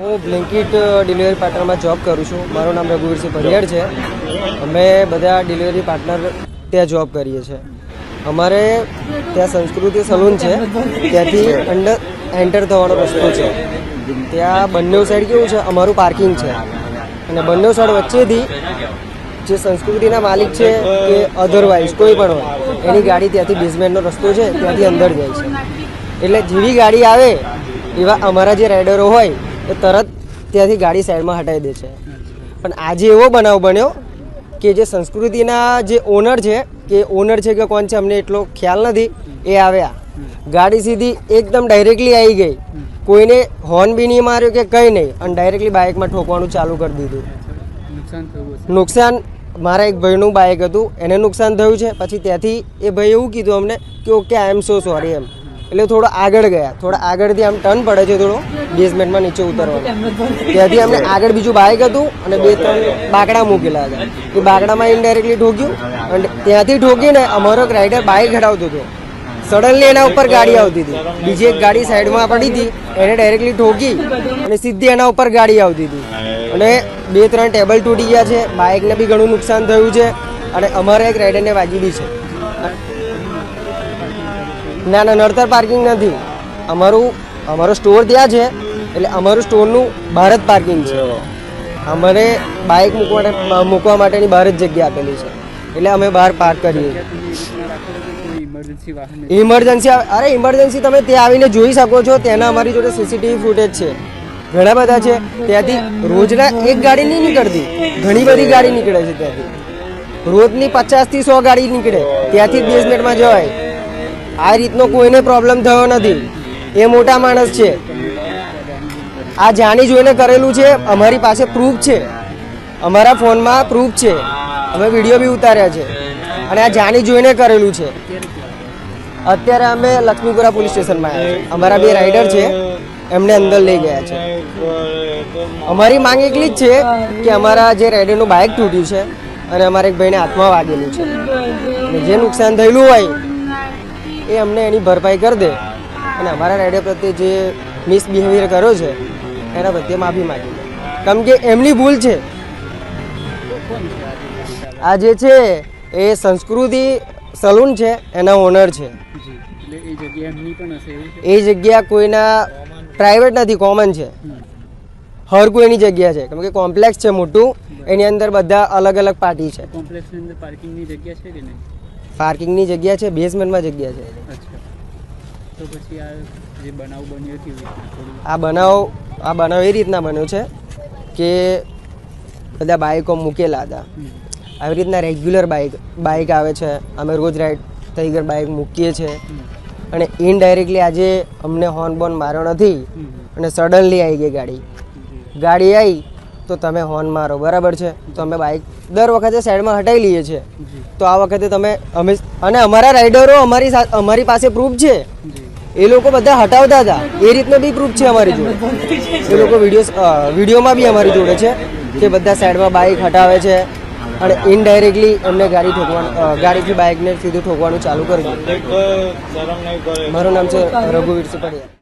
હું Blinkit delivery પાર્ટનરમાં job કરું છું. મારું નામ રઘુવીરસિંહ ભરિયાડ છે. અમે બધા ડિલિવરી પાર્ટનર ત્યાં જોબ કરીએ છીએ. અમારે ત્યાં સંસ્કૃતિ સલૂન છે. ત્યાંથી અંડર એન્ટર થવાનો રસ્તો છે. ત્યાં બંને સાઈડ કેવું છે? અમારું પાર્કિંગ છે. અને બંને સાઈડ વચ્ચેથી જે સંસ્કૃતિના માલિક છે કે અધરવાઇઝ કોઈ પણ હોય, એની ગાડી ત્યાંથી બેઝમેન્ટનો રસ્તો છે, ત્યાંથી અંદર જાય છે. એટલે જેવી ગાડી આવે, એવા અમારા જે રાઇડરો હોય એ તરત ત્યાંથી ગાડી સાઈડમાં હટાવી દે છે. પણ આજે એવો બનાવ બન્યો કે જે સંસ્કૃતિના જે ઓનર છે કે ઓનર છે કે કોણ છે અમને એટલો ખ્યાલ નથી એ આવ્યા. ગાડી સીધી એકદમ ડાયરેક્ટલી આવી ગઈ. કોઈને હોર્ન બી નહીં માર્યો કે કંઈ નહીં અને ડાયરેક્ટલી બાઇકમાં ઠોકવાનું ચાલુ કરી દીધું. નુકસાન મારા એક ભાઈનું બાઇક હતું એને નુકસાન થયું છે. પછી ત્યાંથી એ ભાઈ એવું કીધું અમને કે okay I M so sorry એમ. એટલે થોડો આગળ ગયા. થોડા આગળથી આમ ટર્ન પડે છે થોડો બેઝમેન્ટમાં નીચે ઉતરવાનું. ત્યાંથી અમને આગળ બીજું બાઇક હતું અને બે, ત્રણ બાકડા મૂકેલા હતા. એ બાકડામાં ઇનડાયરેક્ટલી ઠોક્યું અને ત્યાંથી ઠોકીને અમારો એક રાઇડર બાઇક હટાવતો હતો. સડનલી એના ઉપર ગાડી આવતી હતી. બીજી એક ગાડી સાઈડમાં પડી હતી, એને ડાયરેક્ટલી ઠોકી અને સીધી એના ઉપર ગાડી આવતી હતી. અને બે, ત્રણ ટેબલ તૂટી ગયા છે. બાઇકને બી ઘણું નુકસાન થયું છે અને અમારા એક રાઇડરને વાગી બી છે. ના ના નડતર પાર્કિંગ નથી. અમારું અમારો સ્ટોર ત્યાં છે એટલે અમારું સ્ટોરનું બહાર જ પાર્કિંગ છે. અમારે બાઇક મૂકવા માટે- મૂકવા માટેની બહાર જ જગ્યા આપેલી છે. એટલે અમે બહાર પાર્ક કરીએ. ઇમરજન્સી અરે ઇમરજન્સી તમે ત્યાં આવીને જોઈ શકો છો તેના અમારી જોડે સીસીટીવી ફૂટેજ છે. ઘણા બધા છે ત્યાંથી રોજના એક ગાડી નહીં નીકળતી. ઘણી બધી ગાડી નીકળે છે ત્યાંથી. રોજની પચાસથી સો ગાડી નીકળે. ત્યાંથી બેઝમેન્ટમાં જવાય. આ રીતનો કોઈને પ્રોબ્લેમ થયો નથી. એ મોટા માણસ છે. આ જાણી જોઈને કરેલું છે, અમારી પાસે પ્રૂફ છે. અમારા ફોનમાં પ્રૂફ છે. અમે વીડિયો બી ઉતાર્યા છે. અને આ જાણી જોઈને કરેલું છે. અત્યારે અમે લક્ષ્મીપુરા પોલીસ સ્ટેશનમાં આવ્યા અમારા બે રાઇડર છે, એમને અંદર લઈ ગયા છે. અમારી માંગ એટલી જ છે કે અમારા જે રાઇડરનું બાઇક તૂટ્યું છે અને અમારા એક ભાઈને હાથમાં વાગેલું છે. જે નુકસાન થયેલું હોય એ અમને એની ભરપાઈ કરી દે. અને અમારા રાઇડર પ્રત્યે જે મિસબિહેવિયર કર્યો છે એના પ્રત્યે માફી માગી લે કેમ કે એમની ભૂલ છે. આ જે છે એ સંસ્કૃતિ સલૂન છે એના ઓનર છે. એ જગ્યા કોઈના પ્રાઇવેટ નથી કોમન છે. હર કોઈની જગ્યા છે. કેમ કે કોમ્પ્લેક્સ છે મોટું એની અંદર બધા અલગ અલગ પાર્ટી છે. કોમ્પ્લેક્સની અંદર પાર્કિંગની જગ્યા છે કે નહીં? પાર્કિંગની જગ્યા છે બેઝમેન્ટમાં જગ્યા છે. તો પછી આ જે બનાવ બન્યો આ બનાવ આ બનાવ એ રીતના બન્યો છે કે બધા બાઇકો મૂકેલા હતા. આવી રીતના રેગ્યુલર બાઇક બાઇક આવે છે. અમે રોજ રાઈડ થઈ ગઈ બાઇક મૂકીએ છીએ. અને ઇનડાયરેક્ટલી આજે અમને હોર્ન બોર્ન માર્યો નથી અને સડનલી આવી ગઈ ગાડી. ગાડી આવી તો તમે હોર્ન મારો બરાબર છે? તો અમે બાઇક દર વખતે સાઈડમાં હટાવી લઈએ છીએ. તો આ વખતે તમે અમે અને અમારા રાઇડરો અમારી અમારી પાસે પ્રૂફ છે. એ લોકો બધા હટાવતા હતા. એ રીતનો બી પ્રૂફ છે અમારી જોડે. એ લોકો વીડિયો વિડીયોમાં બી અમારી જોડે છે કે બધા સાઈડમાં બાઇક હટાવે છે અને ઇનડાયરેક્ટલી એમને ગાડી ઠોકવાનું ગાડીથી બાઇકને સીધું ઠોકવાનું ચાલુ કરી દીધું. મારું નામ છે રઘુવીર સુપડિયા